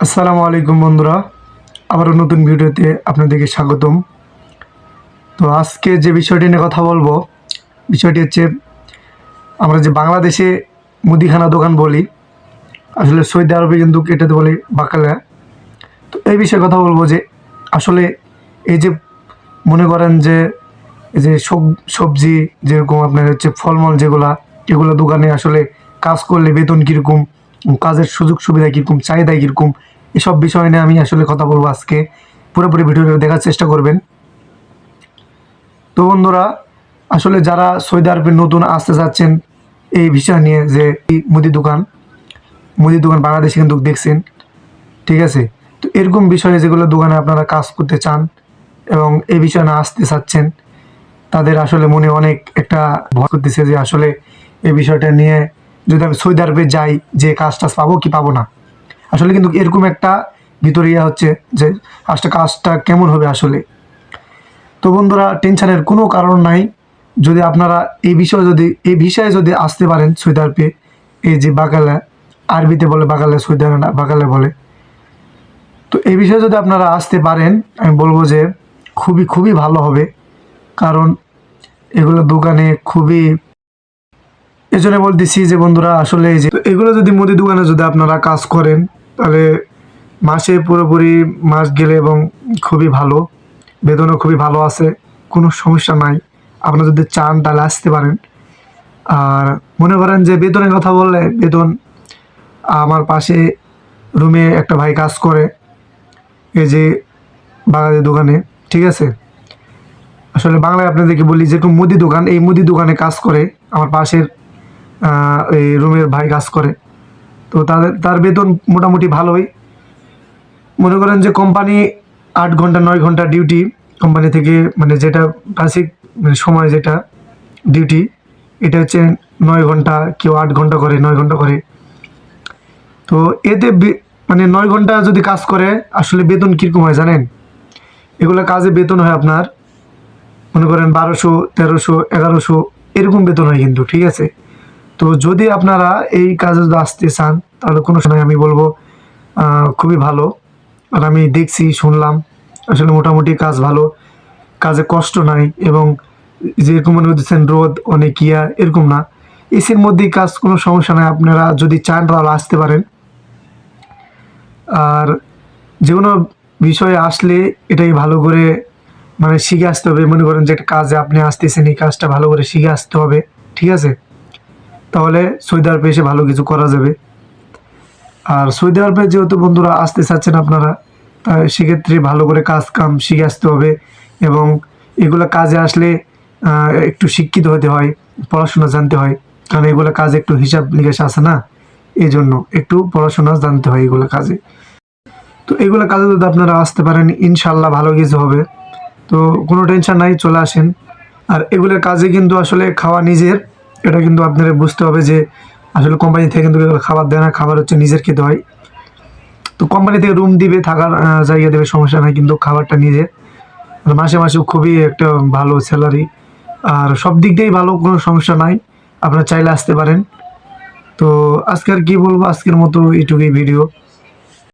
আসসালামু আলাইকুম বন্ধুরা, আবারও নতুন ভিডিওতে আপনাদেরকে স্বাগতম। তো আজকে যে বিষয়টি নিয়ে কথা বলব, বিষয়টি হচ্ছে আমরা যে বাংলাদেশে মুদিখানা দোকান বলি, আসলে সৌদি আরবে কিন্তু এটাতে বলে বাকালা। তো এই বিষয়ে কথা বলব যে আসলে এই যে মনে করেন যে এই যে সব- সবজি যেরকম আপনার হচ্ছে ফলমূল যেগুলা, এগুলো দোকানে আসলে কাজ করলে বেতন কীরকম কাজের সুযোগ সুবিধা কীরকম, চাহিদা কীরকম, এসব বিষয় নিয়ে আমি আসলে কথা বলব আজকে। পুরোপুরি ভিডিওটা দেখার চেষ্টা করবেন। তো বন্ধুরা, আসলে যারা সৌদি আরবে নতুন আসতে চাচ্ছেন এই বিষয় নিয়ে যে মুদি দোকান মুদি দোকান বাংলাদেশে কিন্তু দেখছেন, ঠিক আছে? তো এরকম বিষয়ে যেগুলো দোকানে আপনারা কাজ করতে চান এবং এই বিষয়ে না আসতে চাচ্ছেন, তাদের আসলে মনে অনেক একটা ভয় করতেছে যে আসলে এই বিষয়টা নিয়ে যদি আমি সৌদি আরবে যাই, যে কাজ টাজ পাবো কি পাবো না? আসলে কিন্তু এরকম একটা ভিতরে ইয়ে হচ্ছে যে, কাজটা কাজটা কেমন হবে আসলে? তো বন্ধুরা, টেনশনের কোনো কারণ নাই। যদি আপনারা এই বিষয়ে যদি, এই বিষয়ে যদি আসতে পারেন সৌদি আরবে, এই যে বাগালে আরবিতে বলে বাগালে সৌদি আরবে বাগালে বলে। তো এই বিষয়ে যদি আপনারা আসতে পারেন, আমি বলব যে খুবই খুবই ভালো হবে। কারণ এগুলো দোকানে খুবই এই জন্য বলতেছি যে বন্ধুরা, আসলে এই যে এগুলো যদি মুদি দোকানে যদি আপনারা কাজ করেন, তাহলে মাসে পুরোপুরি মাস গেলে এবং খুবই ভালো, বেতনও খুবই ভালো আছে, কোনো সমস্যা নাই। আপনারা যদি চান তাহলে আসতে পারেন। আর মনে করেন যে বেতনের কথা বললে, বেতন আমার পাশে রুমে একটা ভাই কাজ করে, এই যে বাঙালি দোকানে, ঠিক আছে? আসলে বাংলায় আপনাদেরকে বলি যেরকম মুদি দোকান, এই মুদি দোকানে কাজ করে, আমার পাশের এই রুমের ভাই কাজ করে। তো তাদের, তার বেতন মোটামুটি ভালোই। মনে করেন যে কোম্পানি আট ঘণ্টা, নয় ঘণ্টা ডিউটি কোম্পানি থেকে মানে যেটা বেসিক মানে সময় যেটা ডিউটি এটা হচ্ছে নয় ঘণ্টা, কেউ আট ঘণ্টা করে, নয় ঘণ্টা করে। তো এতে মানে নয় ঘণ্টা যদি কাজ করে, আসলে বেতন কীরকম হয় জানেন? এগুলো কাজে বেতন হয় আপনার, মনে করেন বারোশো, তেরোশো, এগারোশো, এরকম বেতন হয় কিন্তু, ঠিক আছে? তো যদি আপনারা এই কাজে আসতে চান, তাহলে কোনো সময় আমি বলব খুবই ভালো। আর আমি দেখছি, শুনলাম, আসলে মোটামুটি কাজ ভালো। কাজে কষ্ট নাই এবং যেরকম মনে করতেছেন রোদ অনেক ইয়া, এরকম না। এসির মধ্যেই কাজ, কোনো সমস্যা নাই। আপনারা যদি চান, তাহলে আসতে পারেন। আর যে কোনো বিষয়ে আসলে এটাই ভালো করে মানে শিখে আসতে হবে। মনে করেন যে একটা কাজে আপনি আসতেছেন, এই কাজটা ভালো করে শিখে আসতে হবে। ঠিক আছে? তাহলে সৌদি আরবে এসে ভালো কিছু করা যাবে। আর সৌদি আরবে যেহেতু বন্ধুরা আসতে চাচ্ছেন আপনারা তাই সেক্ষেত্রে ভালো করে কাজ কাম শিখে আসতে হবে এবং এগুলো কাজে আসলে একটু শিক্ষিত হতে হয়, পড়াশোনা জানতে হয়। কারণ এগুলো কাজে একটু হিসাব নিকাশ আছে না? এই জন্য একটু পড়াশোনা জানতে হয় এগুলো কাজে। তো এগুলো কাজে যদি আপনারা আসতে পারেন ইনশাল্লাহ ভালো কিছু হবে। তো কোনো টেনশন নাই, চলে আসেন। আর এগুলোর কাজে কিন্তু আসলে খাওয়া নিজের। এটা কিন্তু আপনাদের বুঝতে হবে যে আসলে কোম্পানি থেকে কিন্তু খাবার দেয় না, খাবার হচ্ছে নিজের খেতে হয়। তো কোম্পানি থেকে রুম দিবে, থাকার জায়গা দেবে, সমস্যা নাই, কিন্তু খাবারটা নিজের। মাসে মাসে খুবই একটা ভালো স্যালারি আর সব দিক দিয়েই ভালো, কোনো সমস্যা নাই। আপনারা চাইলে আসতে পারেন। তো আজকে আর কি বলব? আজকের মতো এইটুকুই ভিডিও